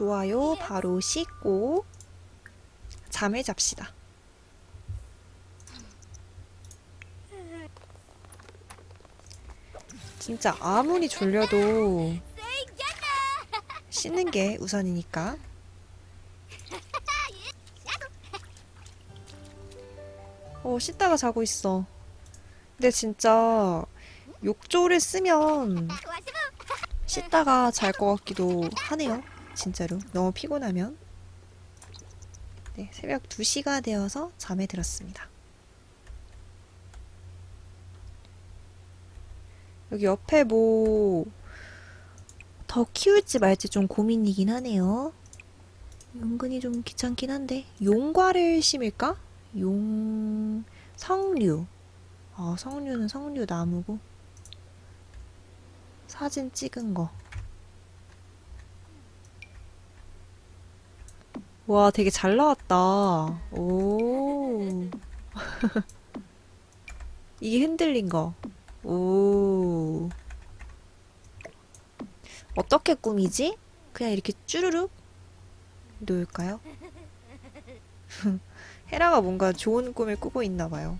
좋아요. 바로 씻고 잠을 잡시다. 진짜 아무리 졸려도 씻는 게 우선이니까. 어, 씻다가 자고 있어. 근데 진짜 욕조를 쓰면 씻다가 잘 것 같기도 하네요. 진짜로. 너무 피곤하면. 네, 새벽 2시가 되어서 잠에 들었습니다. 여기 옆에 뭐 더 키울지 말지 좀 고민이긴 하네요. 은근히 좀 귀찮긴 한데 용과를 심을까? 용 성류. 어, 성류는 성류 나무고 사진 찍은 거. 와, 되게 잘 나왔다. 오. 이게 흔들린 거. 오. 어떻게 꾸미지? 그냥 이렇게 쭈르륵 놓을까요? 헤라가 뭔가 좋은 꿈을 꾸고 있나 봐요.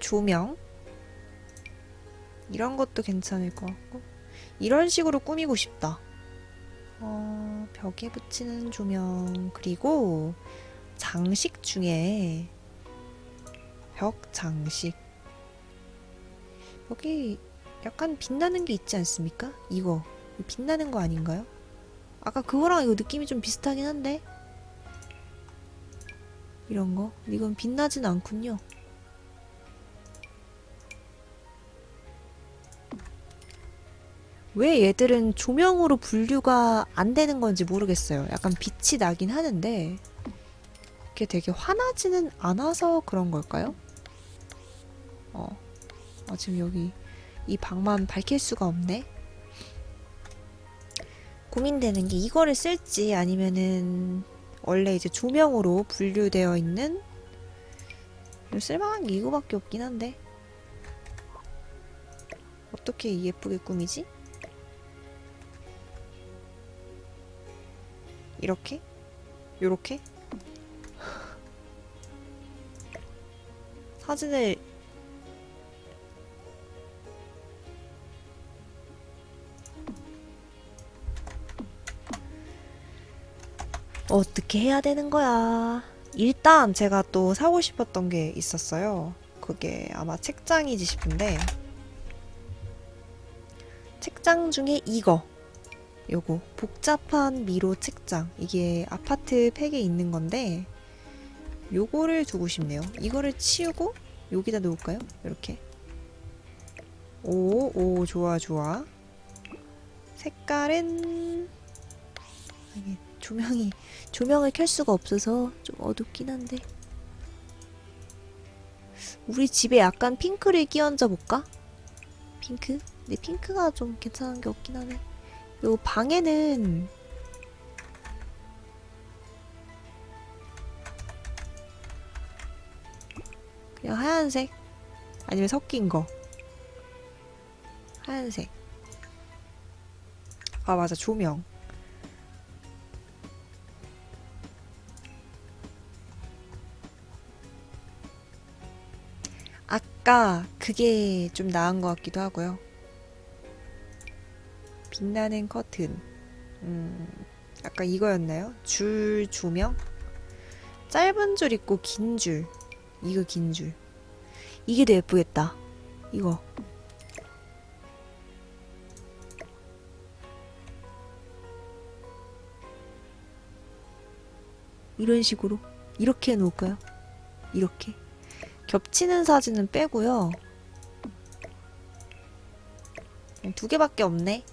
조명. 이런 것도 괜찮을 것 같고. 이런 식으로 꾸미고 싶다. 어, 벽에 붙이는 조명. 그리고 장식 중에 벽 장식. 여기 약간 빛나는 게 있지 않습니까? 이거. 빛나는 거 아닌가요? 아까 그거랑 이거 느낌이 좀 비슷하긴 한데. 이런 거. 이건 빛나진 않군요. 왜 얘들은 조명으로 분류가 안 되는 건지 모르겠어요. 약간 빛이 나긴 하는데 이게 되게 환하지는 않아서 그런 걸까요? 어, 아, 지금 여기 이 방만 밝힐 수가 없네. 고민되는 게 이거를 쓸지 아니면은 원래 이제 조명으로 분류되어 있는 쓸만한 게 이거밖에 없긴 한데 어떻게 예쁘게 꾸미지? 이렇게? 요렇게? 사진을 어떻게 해야 되는 거야? 일단 제가 또 사고 싶었던 게 있었어요. 그게 아마 책장이지 싶은데 책장 중에 이거 요거 복잡한 미로 책장 이게 아파트 팩에 있는 건데 요거를 두고 싶네요 이거를 치우고 여기다 놓을까요? 이렇게 오, 오, 좋아, 좋아 색깔은 조명이 조명을 켤 수가 없어서 좀 어둡긴 한데 우리 집에 약간 핑크를 끼얹어 볼까? 핑크? 근데 핑크가 좀 괜찮은 게 없긴 하네 요 방에는 그냥 하얀색? 아니면 섞인 거? 하얀색. 아 맞아. 조명. 아까 그게 좀 나은 것 같기도 하고요 빛나는 커튼. 음, 아까 이거였나요? 줄 조명? 짧은 줄 있고 긴 줄. 이거 긴 줄. 이게 더 예쁘겠다. 이거. 이런 식으로. 이렇게 해놓을까요? 이렇게. 겹치는 사진은 빼고요. 두 개밖에 없네.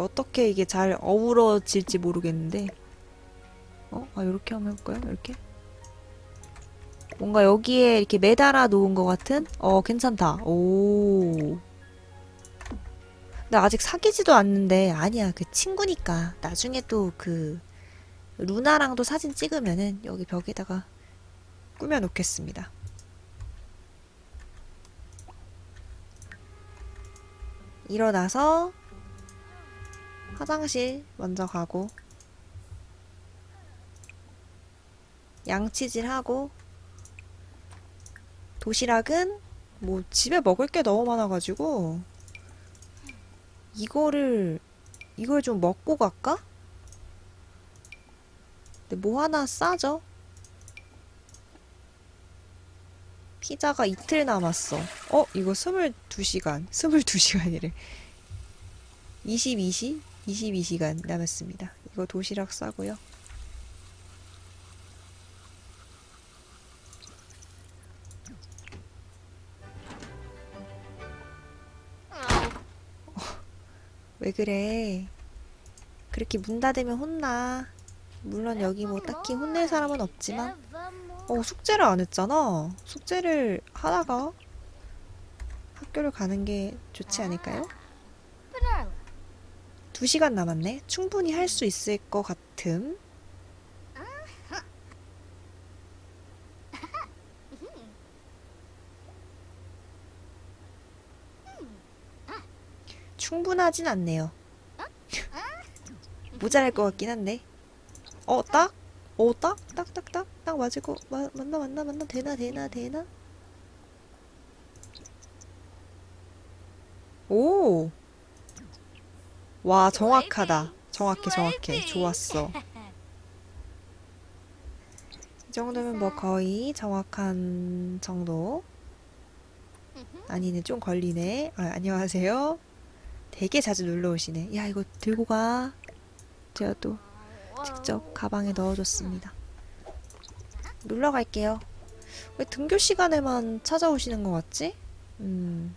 어떻게 이게 잘 어우러질지 모르겠는데 어? 아 이렇게 한번 해볼까요? 이렇게 뭔가 여기에 이렇게 매달아 놓은 것 같은? 어 괜찮다 오 근데 아직 사귀지도 않는데 아니야 그 친구니까 나중에 또 그 루나랑도 사진 찍으면은 여기 벽에다가 꾸며 놓겠습니다. 일어나서 화장실 먼저 가고 양치질하고 도시락은 뭐 집에 먹을 게 너무 많아가지고 이거를 이걸 좀 먹고 갈까? 근데 뭐 하나 싸죠? 피자가 이틀 남았어. 어? 이거 22시간. 22시간이래. 22시? 22시간 남았습니다. 이거 도시락 싸고요. 왜 그래? 그렇게 문 닫으면 혼나. 물론 여기 뭐 딱히 혼낼 사람은 없지만. 어, 숙제를 안 했잖아. 숙제를 하다가 학교를 가는 게 좋지 않을까요? 두 시간 남았네. 충분히 할 수 있을 것 같음. 충분하진 않네요. 모자랄 것 같긴 한데. 어, 딱? 어, 딱? 딱, 딱, 딱? 딱 맞을 거, 마, 맞나, 맞나, 맞나? 되나, 되나, 되나? 오! 와, 정확하다. 정확해, 정확해. 좋았어. 이 정도면 뭐 거의 정확한 정도. 아니네, 좀 걸리네. 아, 안녕하세요. 되게 자주 놀러 오시네. 야, 이거 들고 가. 제가 또 직접 가방에 넣어줬습니다. 놀러 갈게요. 왜 등교 시간에만 찾아오시는 것 같지? 음.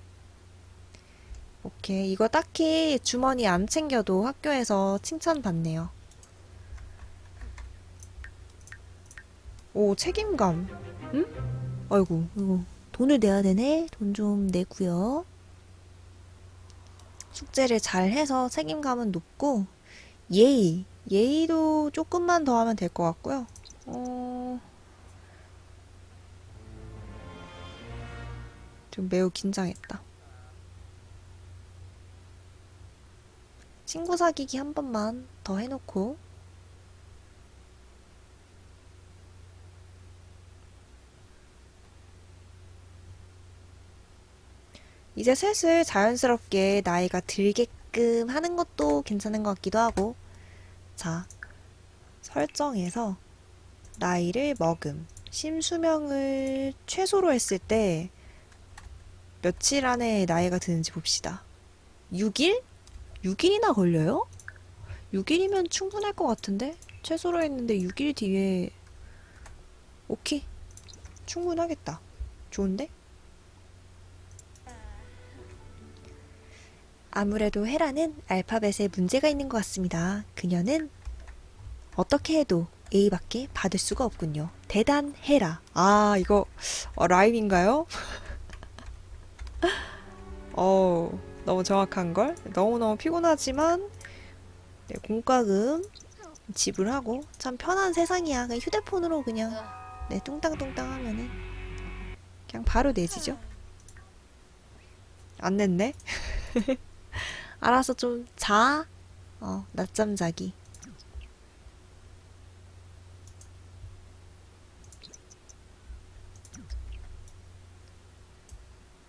오케이. 이거 딱히 주머니 안 챙겨도 학교에서 칭찬받네요. 오, 책임감. 응? 아이고, 이거 돈을 내야 되네. 돈 좀 내고요. 숙제를 잘 해서 책임감은 높고, 예의. 예의도 조금만 더 하면 될 것 같고요. 어... 좀 매우 긴장했다. 친구 사귀기 한 번만 더 해놓고. 이제 슬슬 자연스럽게 나이가 들게끔 하는 것도 괜찮은 것 같기도 하고. 자 설정에서 나이를 먹음. 심수명을 최소로 했을 때 며칠 안에 나이가 드는지 봅시다. 6일? 6일이나 걸려요? 6일이면 충분할 것 같은데? 최소로 했는데 6일 뒤에 오케이 충분하겠다 좋은데? 아무래도 헤라는 알파벳에 문제가 있는 것 같습니다. 그녀는 어떻게 해도 A밖에 받을 수가 없군요. 대단 헤라. 아, 이거 어, 라임인가요? 어, 너무 정확한 걸. 너무너무 피곤하지만 네, 공과금 지불하고 참 편한 세상이야. 그냥 휴대폰으로 그냥 네, 뚱땅뚱땅 하면은 그냥 바로 내지죠. 안 냈네. 알아서 좀 자. 어, 낮잠 자기.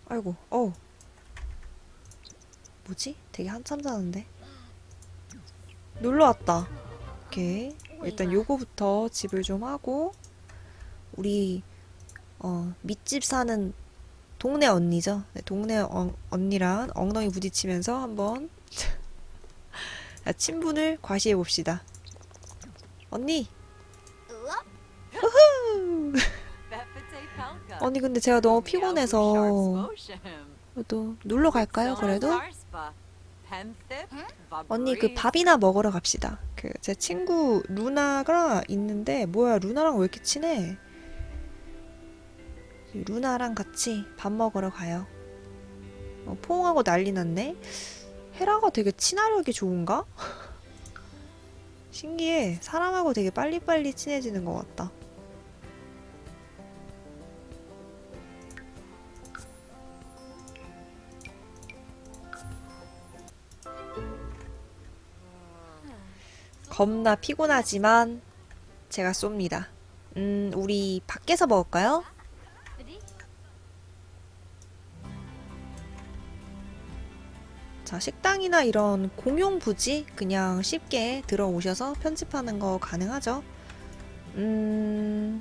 아이고, 어우. 뭐지? 되게 한참 자는데. 놀러 왔다. 오케이. 일단 요거부터 집을 좀 하고, 우리, 어, 밑집 사는 동네 언니죠. 네, 동네 어- 언니랑 엉덩이 부딪히면서 한번 자, 친분을 과시해 봅시다. 언니, 언니 근데 제가 너무 피곤해서 또 놀러 갈까요? 그래도 언니 그 밥이나 먹으러 갑시다. 그 제 친구 루나가 있는데 뭐야 루나랑 왜 이렇게 친해? 루나랑 같이 밥 먹으러 가요. 어, 포옹하고 난리 났네. 헤라가 되게 친화력이 좋은가? 신기해. 사람하고 되게 빨리빨리 친해지는 것 같다. 겁나 피곤하지만 제가 쏩니다. 음, 우리 밖에서 먹을까요? 자, 식당이나 이런 공용 부지 그냥 쉽게 들어오셔서 편집하는 거 가능하죠. 음,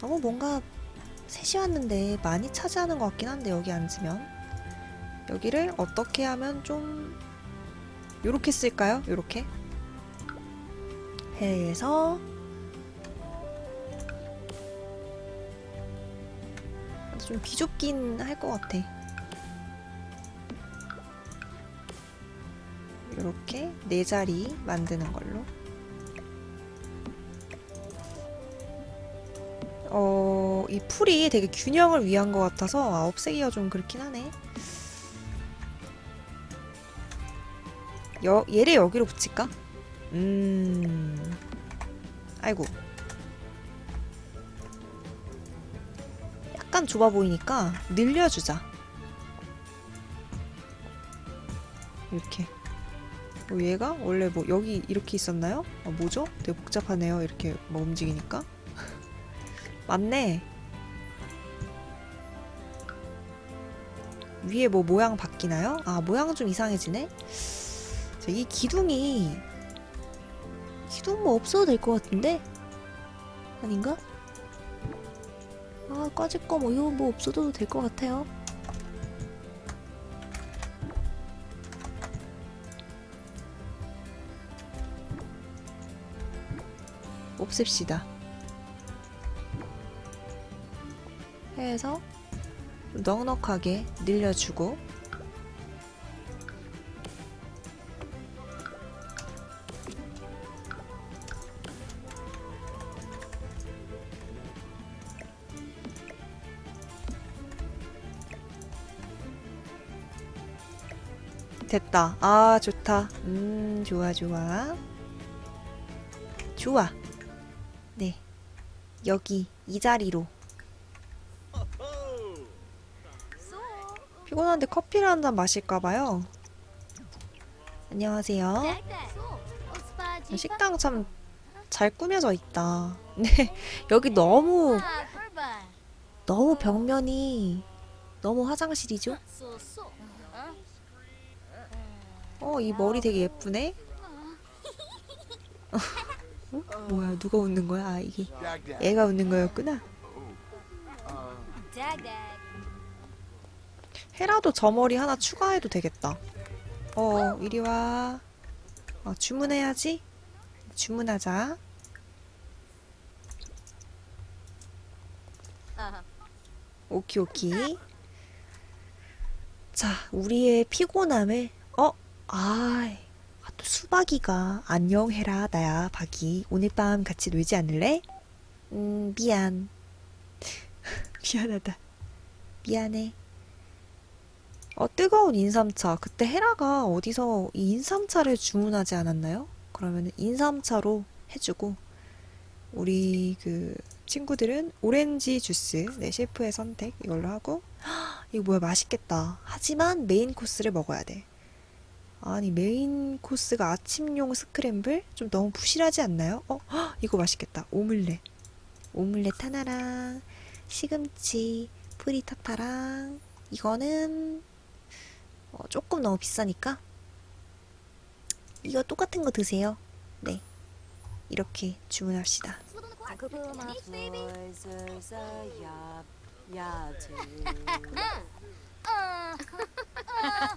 너무 뭔가 셋이 왔는데 많이 차지하는 것 같긴 한데 여기 앉으면 여기를 어떻게 하면 좀 요렇게 쓸까요? 요렇게 해서 좀 비좁긴 할 것 같아. 요렇게 네 자리 만드는 걸로. 어, 이 풀이 되게 균형을 위한 것 같아서 아, 없애기가 좀 그렇긴 하네. 여, 얘를 여기로 붙일까? 음. 아이고. 약간 좁아 보이니까 늘려주자. 이렇게. 어, 얘가 원래 뭐 여기 이렇게 있었나요? 아, 뭐죠? 되게 복잡하네요. 이렇게 뭐 움직이니까. 맞네. 위에 뭐 모양 바뀌나요? 아, 모양 좀 이상해지네? 자, 이 기둥이 기둥 뭐 없어도 될 것 같은데? 아닌가? 아, 꺼질 거뭐 이거 뭐 없어도 될 것 같아요. 없앱시다. 해서 좀 넉넉하게 늘려주고 됐다. 아, 좋다. 음, 좋아, 좋아. 좋아. 네. 여기, 이 자리로. 피곤한데 커피를 한 잔 마실까봐요. 안녕하세요. 식당 참 잘 꾸며져 있다. 네, 여기 너무, 너무 벽면이 너무 화장실이죠? 어, 이 머리 되게 예쁘네? 어? 뭐야, 누가 웃는 거야? 아, 이게 애가 웃는 거였구나. 헤라도 저 머리 하나 추가해도 되겠다. 어, 이리 와. 어, 주문해야지. 주문하자. 오키 오키. 자, 우리의 피곤함을 어, 아, 아, 또 수박이가 안녕 해라 나야 박이 오늘 밤 같이 놀지 않을래? 음, 미안. 미안하다. 미안해. 어, 뜨거운 인삼차. 그때 헤라가 어디서 이 인삼차를 주문하지 않았나요? 그러면 인삼차로 해주고, 우리 그 친구들은 오렌지 주스, 네, 셰프의 선택 이걸로 하고, 헉, 이거 뭐야, 맛있겠다. 하지만 메인 코스를 먹어야 돼. 아니, 메인 코스가 아침용 스크램블? 좀 너무 부실하지 않나요? 어, 헉, 이거 맛있겠다. 오믈렛. 오믈렛 하나랑, 시금치, 프리타타랑, 이거는 어, 조금 너무 비싸니까 이거 똑같은 거 드세요. 네. 이렇게 주문합시다.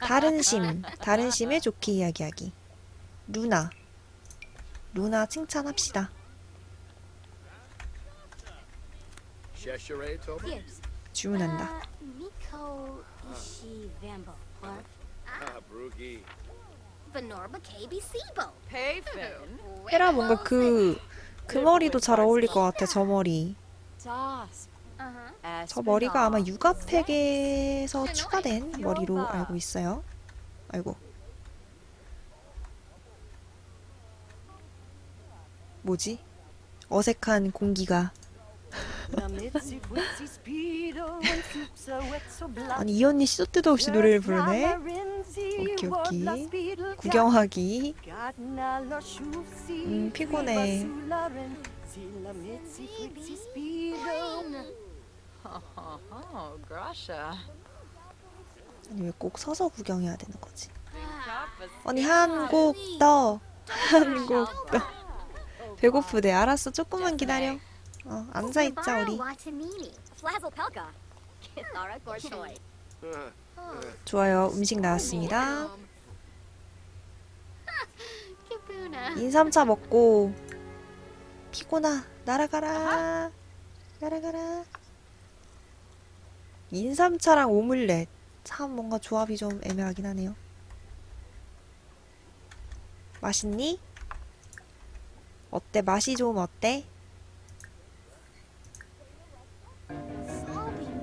다른 심, 다른 심에 좋게 이야기하기. 루나. 루나 칭찬합시다. 주문한다. Ah. 헤라 뭔가 그, 그 머리도 잘 어울릴 것 같아, 저 머리. Uh-huh. 저 머리가 아마 육아팩에서 추가된 머리로 알고 있어요. 아이고. 뭐지? 어색한 공기가. 아니 이 언니 시도 때도 없이 노래를 부르네. 오키 오키 구경하기 음, 피곤해. Grasha. 아니 왜 꼭 서서 구경해야 되는 거지? Papa 언니 한곡 더 한곡 더 배고프대. 알았어. 조금만 기다려. 어 앉아 있자 우리. Kithara Gorsoy. Uh, 좋아요. 음식 나왔습니다. 인삼차 먹고 피곤아. 날아가라. 날아가라 인삼차랑 오믈렛. 참 뭔가 조합이 좀 애매하긴 하네요. 맛있니? 어때? 맛이 좀 어때?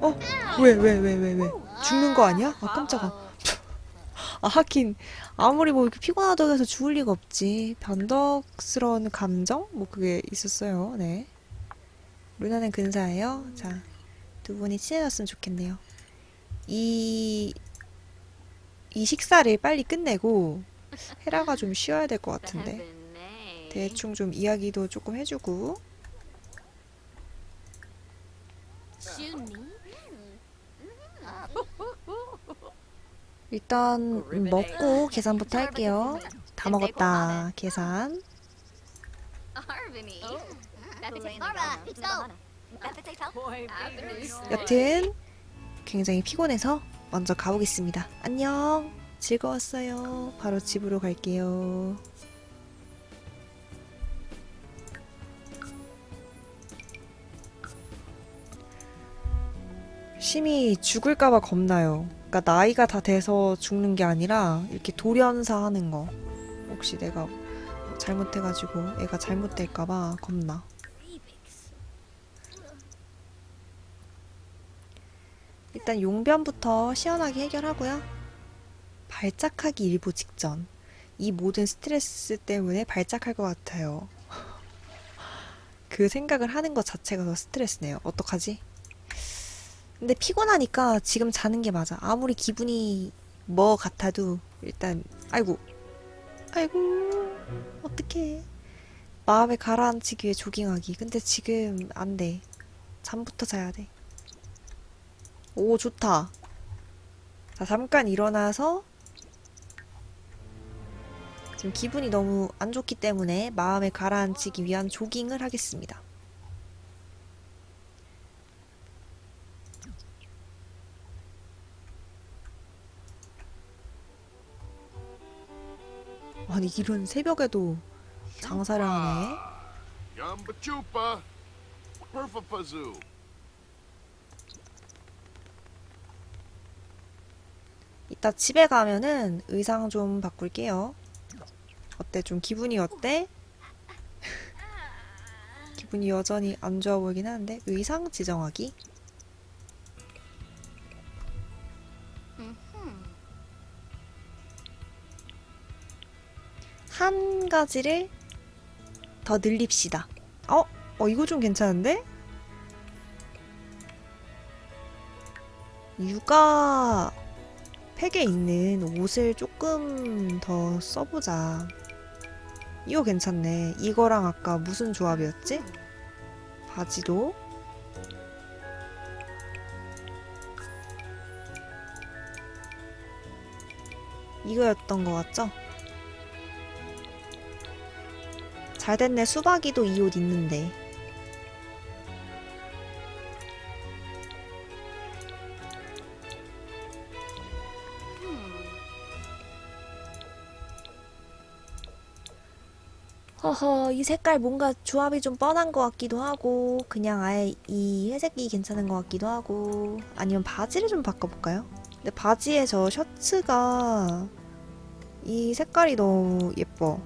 어? 왜 왜 왜 왜 왜? 죽는 거 아니야? 아 깜짝아. 아 하긴. 아무리 뭐 이렇게 피곤하다고 해서 죽을 리가 없지. 변덕스러운 감정? 뭐 그게 있었어요. 네. 루나는 근사해요? 자 두 분이 친해졌으면 좋겠네요. 이... 이 식사를 빨리 끝내고 헤라가 좀 쉬어야 될 것 같은데 Bene. 대충 좀 이야기도 조금 해주고. 일단 음, 먹고 계산부터 할게요. 다 먹었다 계산 Boy, 여튼 굉장히 피곤해서 먼저 가보겠습니다. 안녕. 즐거웠어요. 바로 집으로 갈게요. 심히 죽을까봐 겁나요. 그러니까 나이가 다 돼서 죽는 게 아니라 이렇게 돌연사 하는 거. 혹시 내가 뭐 잘못해가지고 애가 잘못될까봐 겁나. 일단 용변부터 시원하게 해결하고요. 발작하기 일보 직전. 이 모든 스트레스 때문에 발작할 것 같아요. 그 생각을 하는 것 자체가 더 스트레스네요. 어떡하지? 근데 피곤하니까 지금 자는 게 맞아. 아무리 기분이 뭐 같아도 일단 아이고 아이고 어떡해. 마음에 가라앉히기 위해 조깅하기. 근데 지금 안 돼. 잠부터 자야 돼. 오, 좋다. 자, 잠깐 일어나서 지금 기분이 너무 안 좋기 때문에 마음을 가라앉히기 위한 조깅을 하겠습니다. 아니, 이런 새벽에도 장사를 하네. 이따 집에 가면은 의상 좀 바꿀게요. 어때? 좀 기분이 어때? 기분이 여전히 안 좋아 보이긴 하는데 의상 지정하기. 한 가지를 더 늘립시다. 어? 어 이거 좀 괜찮은데? 육아 팩에 있는 옷을 조금 더 써보자. 이거 괜찮네. 이거랑 아까 무슨 조합이었지? 바지도. 이거였던 것 같죠? 잘 됐네. 수박이도 이 옷 있는데. 허허, 이 색깔 뭔가 조합이 좀 뻔한 것 같기도 하고, 그냥 아예 이 회색이 괜찮은 것 같기도 하고, 아니면 바지를 좀 바꿔볼까요? 근데 바지에 저 셔츠가 이 색깔이 너무 예뻐.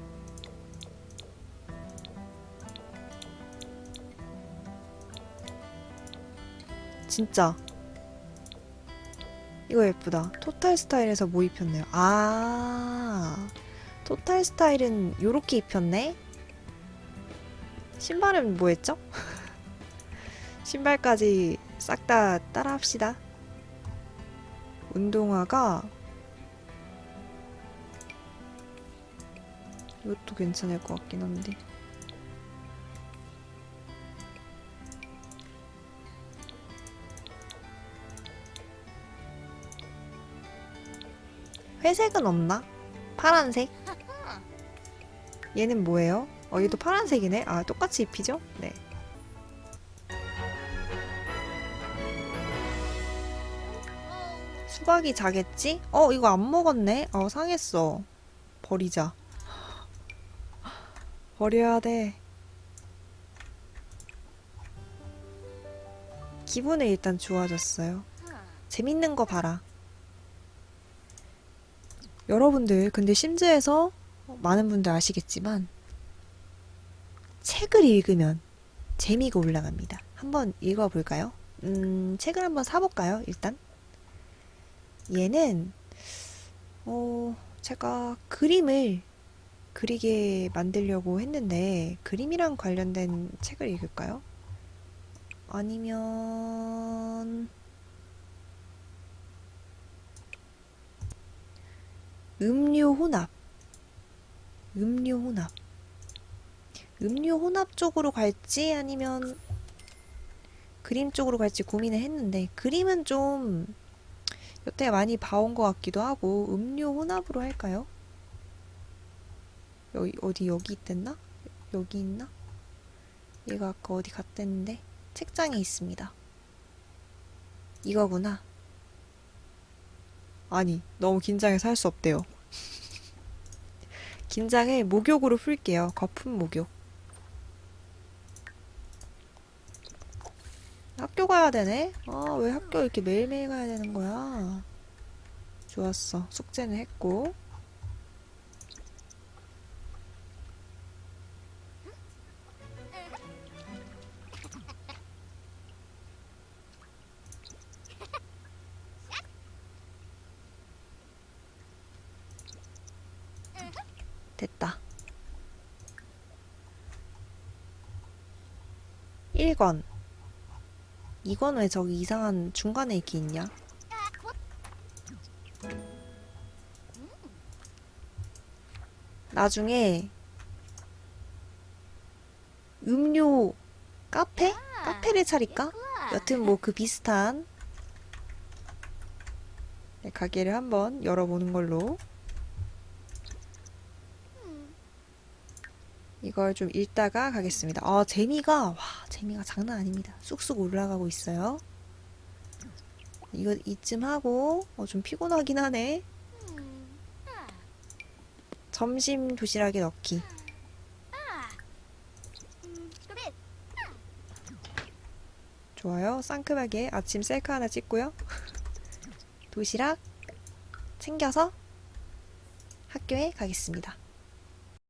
진짜. 이거 예쁘다. 토탈 스타일에서 뭐 입혔네요. 아. 토탈 스타일은 요렇게 입혔네? 신발은 뭐 했죠? 신발까지 싹 다 따라 합시다. 운동화가 이것도 괜찮을 것 같긴 한데. 회색은 없나? 파란색? 얘는 뭐예요? 어, 얘도 파란색이네? 아, 똑같이 입히죠? 네. 수박이 자겠지? 어, 이거 안 먹었네? 어, 상했어. 버리자. 버려야 돼. 기분은 일단 좋아졌어요. 재밌는 거 봐라. 여러분들, 근데 심즈에서 많은 분들 아시겠지만, 책을 읽으면 재미가 올라갑니다. 한번 읽어볼까요? 음, 책을 한번 사볼까요, 일단? 얘는, 어, 제가 그림을 그리게 만들려고 했는데, 그림이랑 관련된 책을 읽을까요? 아니면, 음료 혼합. 음료 혼합. 음료 혼합 쪽으로 갈지 아니면 그림 쪽으로 갈지 고민을 했는데 그림은 좀 여태 많이 봐온 것 같기도 하고 음료 혼합으로 할까요? 여기 어디 여기 있댔나? 여기 있나? 얘가 아까 어디 갔댔는데 책장에 있습니다. 이거구나. 아니 너무 긴장해서 할 수 없대요. 긴장을 목욕으로 풀게요. 거품 목욕. 학교 가야 되네? 아, 왜 학교 이렇게 매일매일 가야 되는 거야? 좋았어. 숙제는 했고. 됐다. 1권. 이건 왜 저기 이상한 중간에 이렇게 있냐? 나중에 음료 카페? 카페를 차릴까? 여튼 뭐 그 비슷한 네, 가게를 한번 열어보는 걸로 이걸 좀 읽다가 가겠습니다. 아, 재미가, 와, 재미가 장난 아닙니다. 쑥쑥 올라가고 있어요. 이거 이쯤 하고, 어, 좀 피곤하긴 하네. 점심 도시락에 넣기. 좋아요. 상큼하게 아침 셀카 하나 찍고요. 도시락 챙겨서 학교에 가겠습니다.